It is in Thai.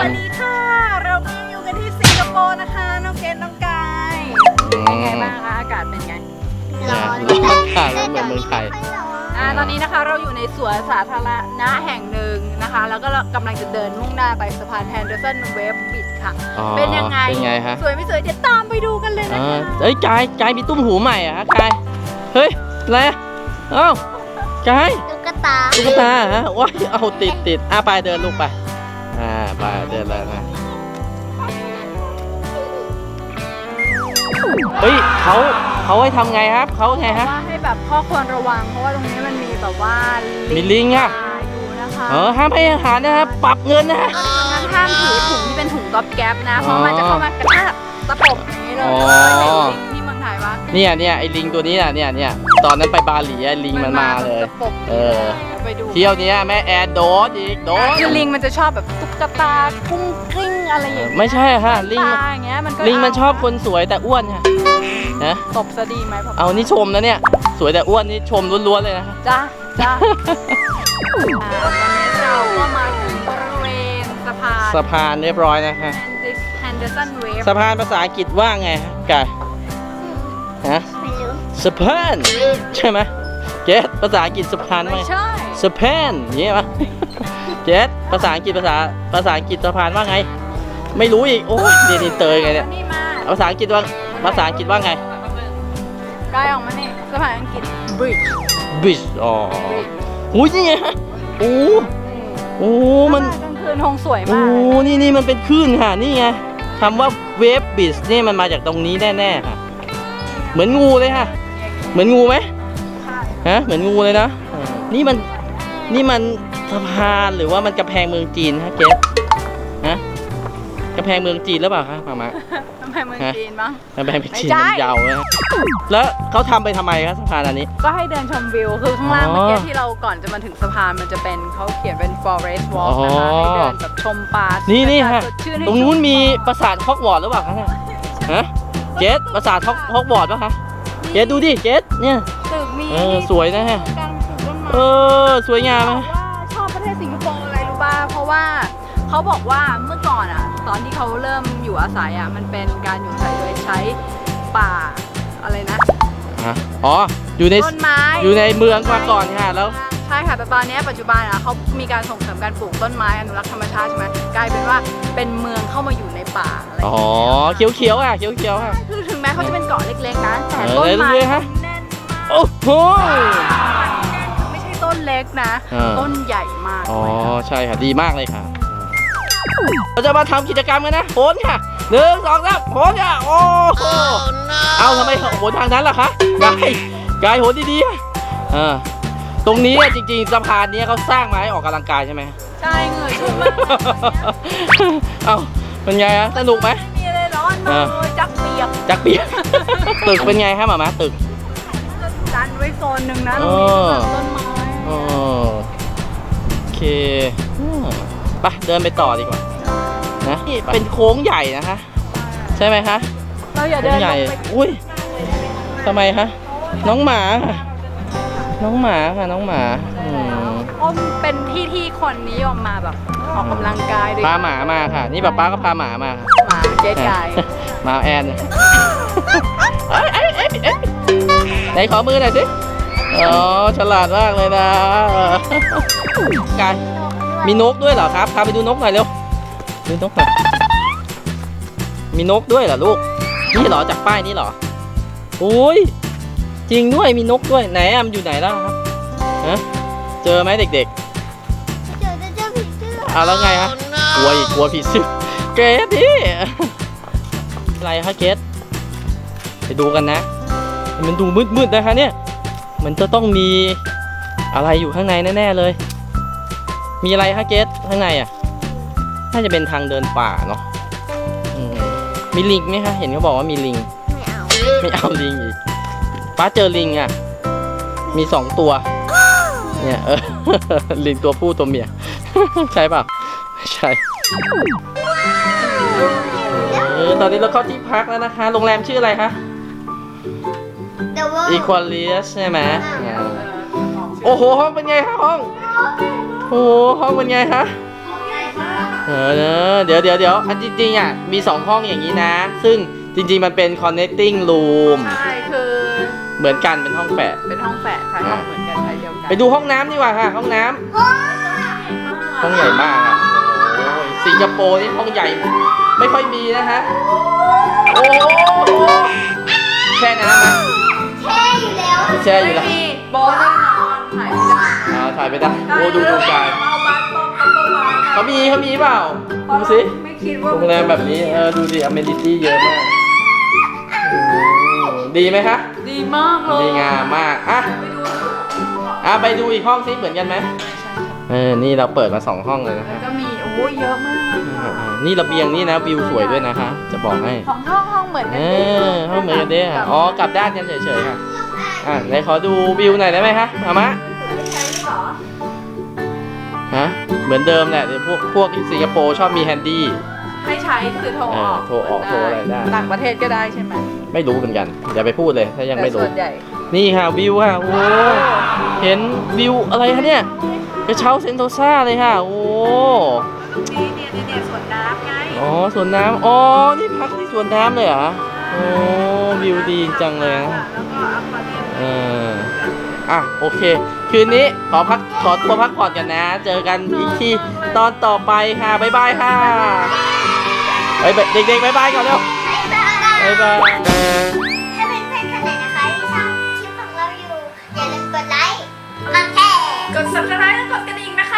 สวัสดีค่ะ เราก็ยังอยู่กันที่สิงคโปร์นะคะ น้องเกดน้องกายเป็นไงบ้างคะอากาศเป็นไงร้อนร้อนค่ะร้อนเหมือนเมืองไทย อ่าตอนนี้นะคะเราอยู่ในสวนสาธารณะแห่งหนึ่งนะคะ แล้วก็กำลังจะเดินมุ่งหน้าไปสะพานแฮนเดอร์สันเวฟบิดค่ะ อ๋อเป็นยังไง เป็นไงฮะ สวยไม่สวยเดี๋ยวตามไปดูกันเลยนะอ่าคะเอ้ยกายกายมีตุ้มหูใหม่เหรอะฮะกาย เฮ้ยอะไรอะเอ้ากายตุ๊กตาตุ๊กตาเหรอฮะว้ายเอาติดติดอะไปเดินลูกไป อ่าไปเดินแล้วนะเฮ้ยเขาเขาให้ทำไงครับเขาไงบอกฮะ ว่าให้แบบข้อควรระวัง เพราะว่าตรงนี้มันมีแบบว่ามีลิงอะอยู่นะคะเออห้ามให้อาหารนะครับ ปรับเงินนะฮะ งั้นห้ามถือถุงที่เป็นถุงก๊อบแก๊บนะ เพราะมันจะเข้ามากระแทกตะปบอย่างนี้เลยอ๋อ เคยเห็นลิงที่เมืองไทยปะเนี่ยเนี่ยไอ้ลิงตัวนี้น่ะเนี่ยเนี่ยตอนนั้นไปบาหลีอะลิงมันมาเลย ตะปบเออ ไปดูเที่ยวเนี้ยแม่แอดโดดอีกโดดคือลิงมันจะชอบแบบตุ๊ กตากุ้งกลิ้งอะไรอย่างเงี้ยไม่ใช่ฮะลิง ตาอย่างเงี้ยมันก็ลิงมันชอบคนสวยแต่อ้วนค่ะนะตบซะดีไหมพ่อเอานี่ชมนะเนี่ย สวยแต่อ้วนนี่ชมล้วนๆเลยนะ จ้าจ้าอ่าตอนนี้เราก็มาถึงบริเวณสะพานสะพานเรียบร้อยนะคะแฮนเดอร์สันเวฟสะพานภาษาอังกฤษว่าไงฮะกายฮะไม่รู้สะพานใช่ไหมเกสภาษาอังกฤษสะพานว่าไม่ไงใช่ สะพานอย่างเงี้ยปะ เกสภาษาอังกฤษภาษาภาษาอังกฤษสะพานว่าไง ไม่รู้อีกโอ้ยเรียนอินเตอร์ไงเนี่ยนี่มาภาษาอังกฤษว่าภาษาอังกฤษว่าไงได้ออกมานี่สะพานอังกฤษ bridge bridge อ๋อหูยนี่ไงฮะโอ้โอ้มันกลางคืนคงสวยโอ้มากเลยนี่นี่มันเป็นคลื่นค่ะนี่ไงคำว่าเวฟบิสนี่มันมาจากตรงนี้แน่ๆค่ะ เหมือนงูเลยค่ะ เหมือนงูไหมฮะเหมือนงูเลยนะเออนี่มันนี่มัน สะพานหรือว่ามันกำแพงเมืองจีนฮะเกสฮะกำแพงเมืองจีนหรือเปล่าคะมามาทำไมเมืองจีนบ้างกำแพงเมืองจีนไม่ใช่ มันยาวนะแล้วเขาทำไปทำไมครับสะพานอันนี้ ก็ให้เดินชมวิว คือข้างล่างอ๋อเมื่อกี้ที่เราก่อนจะมาถึงสะพานมันจะเป็นเขาเขียนเป็น forest walk อ๋อ นะคะให้เดินแบบชมป่านี่นี่บรรยากาศฮะสดชื่ให้ตรงนู้นมีชุ่ปราสาทฮอกวอตส์หรือเปล่าคะเนี่ยฮะเกสปราสาทฮอกฮอกวอตส์ปะคะเกสดูดิเกสเนี่ย ตึกมีเออสวยนะฮะ กลางปลูกต้นไม้เออ สวยงามไหมบอกว่า เพราะว่าเขาบอกว่าเมื่อก่อนอะ ตอนที่เขาเริ่มอยู่อาศัยอะมันเป็นการอยู่อาศัยโดยใช้ป่าอะไรนะฮะอ๋อ อยู่ใน ต้นไม้อยู่ในเมืองมาก่อนค่ะแล้ว ใช่ค่ะแต่ตอนนี้ปัจจุบันอะเขามีการส่งเสริมการปลูกต้นไม้อนุรักษ์ธรรมชาติใช่ไหมกลายเป็นว่าเป็นเมืองเข้ามาอยู่ในป่าอะไรอย่างอ๋อเงี้ยเขียวๆอะ เขียวๆอะ คือถึงแม้เขาจะเป็นเกาะเล็กๆนะแต่เออต้นไม้เรื่อยๆฮะ แน่นมาก โอ้โหไม่ใช่ต้น เล็กนะเออต้นใหญ่มากอ๋อเลยค่ะใช่ค่ะ ดีมากเลยค่ะ เราจะมาทำกิจกรรมกันนะโหนค่ะหนึ่งสองสามโหนค่ะ โอ้โหเอาทำไมโหนทางนั้นล่ะคะกายกายโหนดีๆอะเออตรงนี้อะจริงๆสะพานนี้เขาสร้างมาให้ออกกำลังกายใช่ไหม ใช่เหงื่อชุ่มมากเอาเป็นไงฮะสนุกไหม ไม่มีอะไรร้อนมากเลยจักเปียกจักเปียก ตึกเป็นไงฮะหมามาตึก ดันไว้โซนหนึ่งนะเอตรงอนี้ก็แบบต้นไม้อ๋อ โอเคอืมไปเดินไปต่อดีกว่า นะนี่เป็นโค้งใหญ่นะคะ ใช่ไหมคะเราอย่าโค้เดิงนใหลญ่งไปอุ้ยทำไมคะ น้องหมาค่ะน้องหมาค่ะ น้องหมาอืมเพราะมันเป็นที่ที่คนนิยมมาแบบออกกำลังกายด้วยพาหมามาค่ะ นี่ป๊าป๊าก็พาหมามาค่ะหมาเจ๊กายหมาแอนเนี่ยเอ้ยเอ้ยเอ้ยเอ้ยไหนขอมือหน่อยสิ อ๋อฉลาดมากเลยนะกายมีนกด้วยเหรอครับพาไปดูนกหน่อยเร็วดูนกหน่อยมีนกด้วยเหรอลูกนี่เหรอจากป้ายนี่เหรอโอ้ยจริงด้วยมีนกด้วยไหนอะมันอยู่ไหนแล้วครับฮะเจอไหมเด็กเจอเจอเจอผีเสื้อๆเอาแล้วไงฮะกลัวอีกกลัวผีเสื้อเกสดิอะไรคะเกสไปดูกันนะ มันดูมืดๆนะคะเนี่ย มันจะต้องมีอะไรอยู่ข้างในแน่ ๆ เลย มีอะไรคะเกสข้างในอะ น่าจะเป็นทางเดินป่าเนาะมมีลิงไหมคะเห็นเขาบอกว่ามีลิง ไม่เอา ไม่เอาลิงอีกป้าเจอลิงอะ มีสองตัว เนี่ยเออลิงตัวผู้ตัวเมีย ใช่เปล่าไม่ใช่เออตอนนี้เราเข้าที่พักแล้วนะคะ โรงแรมชื่ออะไรคะ แต่ว่า Equalius ใช่ไหมอ่าโอ้โห ห้องเป็นไงคะห้อง โอ้โห ห้องเป็นไงคะเออเดี๋ยวเดี๋ยวเดี๋ยวอันจริงๆอะมีสองห้องอย่างนี้นะ ซึ่งจริงๆมันเป็น connecting room ใช่คือเหมือนกันเป็นห้องแฝดเป็นห้องแฝดใช่ห้องเหมือนกันใช่เดียวกันไปดูห้องน้ำดีกว่าค่ะ ห้องน้ำห้องใหญ่มากอะโอ้ยสิงคโปร์นี่ห้องใหญ่ ไม่ค่อยมีนะฮะ โอ้โห แช่น้ำนะแช่อยู่แล้วแช่อยู่แล้วไม่มีโบแน่นอนถ่ายไม่ได้อ่าถ่ายไม่ได้โอ้ดูดูกายเอาบัตรต้องเอาบัตรเขามีเขามีเปล่าดูสิไม่คิดว่าโรงแรมแบบนี้เออดูดิอเมนิตี้เยอะมากอืมดีไหมคะดีมากเลยดีงามมากอะไปดูอะไปดูอีกห้องซิเหมือนกันไหมเออนี่เราเปิดมาสองห้องเลยนะแล้คะวก็มีโอ้ยเยอะมากอ่านี่ระเบียงนี่นะวิวสวยด้วยนะคะ จะบอกให้ของห้องห้อง เหมือนกัเอนอห้องเหมือนกันเด้ค่ะอ๋อกลับด้านกันเฉยๆค่ะอะไหนขอดูวิวหน่อยได้ไหมคะมามะใช้หรอฮะเหมือนเดิมแหละเดี๋ยวพวกพวกที่สิงคโปร์ชอบมีแฮนดี้ ให้ใช้คือโทรออกเออโทรออกโทรอะไรได้ ต่างประเทศก็ได้ใช่ไหมไม่รู้เหมือนกันอย่าไปพูดเลยถ้ายังไม่แต่รู้ ส่วนใหญ่นี่ค่ะวิวค่ะโอ้เห็นวิวอะไรคะเนี่ยกระเช้าเซนโตซาเลยค่ะ โอ้นี่เนี่ยนี่เนี่ยสวนน้ำไง อ๋อสวนน้ำอ๋อ นี่พักที่สวนน้ำเลยเหรอโอ้วิวดีจังเลยนะแล้วก็อัควาเรียมเอออะโอเค คืนนี้ขอพักขอตัวพักผ่อนกันนะ เจอกันอีกทีตอนต่อไปค่ะบ๊ายบายค่ะไปเด็กๆบ๊ายบายก่อนเร็วบ๊ายบายบ๊ายบายถ้าเป็นเพื่อนๆคนไหนนะคะที่ชอบคลิปของเราอยู่ อย่าลืมกดไลค์กดแชร์ กด subscribe และกดกระดิ่งนะคะ